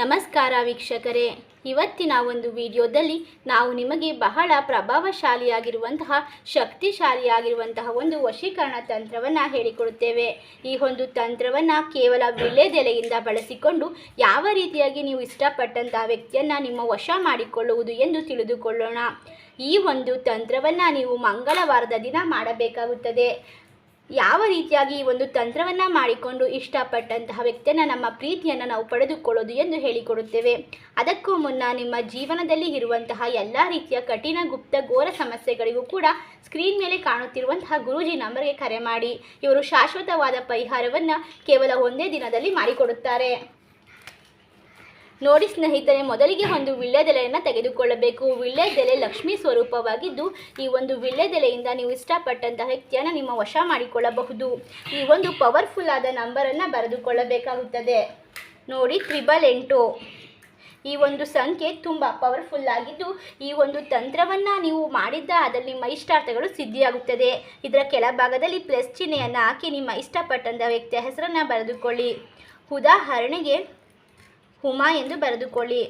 ನಮಸ್ಕಾರ ವೀಕ್ಷಕರೇ. ಇವತ್ತಿನ ಒಂದು ವಿಡಿಯೋದಲ್ಲಿ ನಾವು ನಿಮಗೆ ಬಹಳ ಪ್ರಭಾವಶಾಲಿಯಾಗಿರುವಂತಹ, ಶಕ್ತಿಶಾಲಿಯಾಗಿರುವಂತಹ ಒಂದು ವಶೀಕರಣ ತಂತ್ರವನ್ನು ಹೇಳಿಕೊಡುತ್ತೇವೆ. ಈ ಒಂದು ತಂತ್ರವನ್ನು ಕೇವಲ ವಿಳ್ಳೆದೆಲೆಯಿಂದ ಬಳಸಿಕೊಂಡು ಯಾವ ರೀತಿಯಾಗಿ ನೀವು ಇಷ್ಟಪಟ್ಟಂತಹ ವ್ಯಕ್ತಿಯನ್ನು ನಿಮ್ಮ ವಶ ಮಾಡಿಕೊಳ್ಳುವುದು ಎಂದು ತಿಳಿದುಕೊಳ್ಳೋಣ. ಈ ಒಂದು ತಂತ್ರವನ್ನು ನೀವು ಮಂಗಳವಾರದ ದಿನ ಮಾಡಬೇಕಾಗುತ್ತದೆ. ಯಾವ ರೀತಿಯಾಗಿ ಈ ಒಂದು ತಂತ್ರವನ್ನು ಮಾಡಿಕೊಂಡು ಇಷ್ಟಪಟ್ಟಂತಹ ವ್ಯಕ್ತಿಯನ್ನು, ನಮ್ಮ ಪ್ರೀತಿಯನ್ನು ನಾವು ಪಡೆದುಕೊಳ್ಳೋದು ಎಂದು ಹೇಳಿಕೊಡುತ್ತೇವೆ. ಅದಕ್ಕೂ ಮುನ್ನ ನಿಮ್ಮ ಜೀವನದಲ್ಲಿ ಇರುವಂತಹ ಎಲ್ಲ ರೀತಿಯ ಕಠಿಣ, ಗುಪ್ತ, ಘೋರ ಸಮಸ್ಯೆಗಳಿಗೂ ಕೂಡ ಸ್ಕ್ರೀನ್ ಮೇಲೆ ಕಾಣುತ್ತಿರುವಂತಹ ಗುರೂಜಿ ನಂಬರ್ಗೆ ಕರೆ ಮಾಡಿ. ಇವರು ಶಾಶ್ವತವಾದ ಪರಿಹಾರವನ್ನು ಕೇವಲ ಒಂದೇ ದಿನದಲ್ಲಿ ಮಾಡಿಕೊಡುತ್ತಾರೆ. ನೋಡಿ ಸ್ನೇಹಿತರೆ, ಮೊದಲಿಗೆ ಒಂದು ವೀಳ್ಯದೆಲೆಯನ್ನು ತೆಗೆದುಕೊಳ್ಳಬೇಕು. ವೀಳ್ಯದೆಲೆ ಲಕ್ಷ್ಮೀ ಸ್ವರೂಪವಾಗಿದ್ದು, ಈ ಒಂದು ವೀಳ್ಯದೆಲೆಯಿಂದ ನೀವು ಇಷ್ಟಪಟ್ಟಂತಹ ವ್ಯಕ್ತಿಯನ್ನು ನಿಮ್ಮ ವಶ ಮಾಡಿಕೊಳ್ಳಬಹುದು. ಈ ಒಂದು ಪವರ್ಫುಲ್ ಆದ ನಂಬರನ್ನು ಬರೆದುಕೊಳ್ಳಬೇಕಾಗುತ್ತದೆ. ನೋಡಿ, ತ್ರಿಬಲ್ ಎಂಟು. ಈ ಒಂದು ಸಂಖ್ಯೆ ತುಂಬ ಪವರ್ಫುಲ್ ಆಗಿದ್ದು, ಈ ಒಂದು ತಂತ್ರವನ್ನು ನೀವು ಮಾಡಿದ್ದ ಅದರಲ್ಲಿ ನಿಮ್ಮ ಇಷ್ಟಾರ್ಥಗಳು ಸಿದ್ಧಿಯಾಗುತ್ತದೆ. ಇದರ ಕೆಳಭಾಗದಲ್ಲಿ ಪ್ಲಸ್ ಚಿಹ್ನೆಯನ್ನು ಹಾಕಿ, ನಿಮ್ಮ ಇಷ್ಟಪಟ್ಟಂಥ ವ್ಯಕ್ತಿಯ ಹೆಸರನ್ನು ಬರೆದುಕೊಳ್ಳಿ. ಉದಾಹರಣೆಗೆ ಹುಮಾ ಎಂದು ಬರೆದುಕೊಳ್ಳಿ.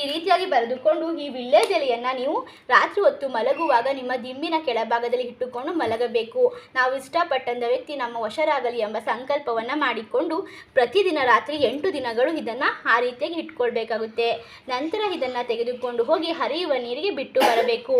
ಈ ರೀತಿಯಾಗಿ ಬರೆದುಕೊಂಡು ಈ ವಿಳ್ಳೆದೆಲೆಯನ್ನು ನೀವು ರಾತ್ರಿ ಹೊತ್ತು ಮಲಗುವಾಗ ನಿಮ್ಮ ದಿಂಬಿನ ಕೆಳಭಾಗದಲ್ಲಿ ಇಟ್ಟುಕೊಂಡು ಮಲಗಬೇಕು. ನಾವು ಇಷ್ಟಪಟ್ಟಂಥ ವ್ಯಕ್ತಿ ನಮ್ಮ ವಶರಾಗಲಿ ಎಂಬ ಸಂಕಲ್ಪವನ್ನು ಮಾಡಿಕೊಂಡು ಪ್ರತಿದಿನ ರಾತ್ರಿ ಎಂಟು ದಿನಗಳು ಇದನ್ನು ಆ ರೀತಿಯಾಗಿ ಇಟ್ಕೊಳ್ಬೇಕಾಗುತ್ತೆ. ನಂತರ ಇದನ್ನು ತೆಗೆದುಕೊಂಡು ಹೋಗಿ ಹರಿಯುವ ನೀರಿಗೆ ಬಿಟ್ಟು ಬರಬೇಕು.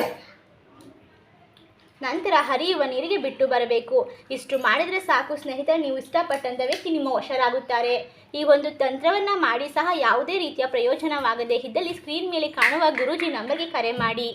ನಂತರ ಹರಿಯುವ ನೀರಿಗೆ ಬಿಟ್ಟು ಬರಬೇಕು. ಇಷ್ಟು ಮಾಡಿದರೆ ಸಾಕು ಸ್ನೇಹಿತರೆ, ನೀವು ಇಷ್ಟಪಟ್ಟಂಥ ವ್ಯಕ್ತಿ ನಿಮ್ಮ ವಶರಾಗುತ್ತಾರೆ. ಈ ಒಂದು ತಂತ್ರವನ್ನು ಮಾಡಿ ಸಹ ಯಾವುದೇ ರೀತಿಯ ಪ್ರಯೋಜನವಾಗದೇ ಇದ್ದಲ್ಲಿ ಸ್ಕ್ರೀನ್ ಮೇಲೆ ಕಾಣುವ ಗುರುಜಿ ನಂಬರ್ಗೆ ಕರೆ ಮಾಡಿ.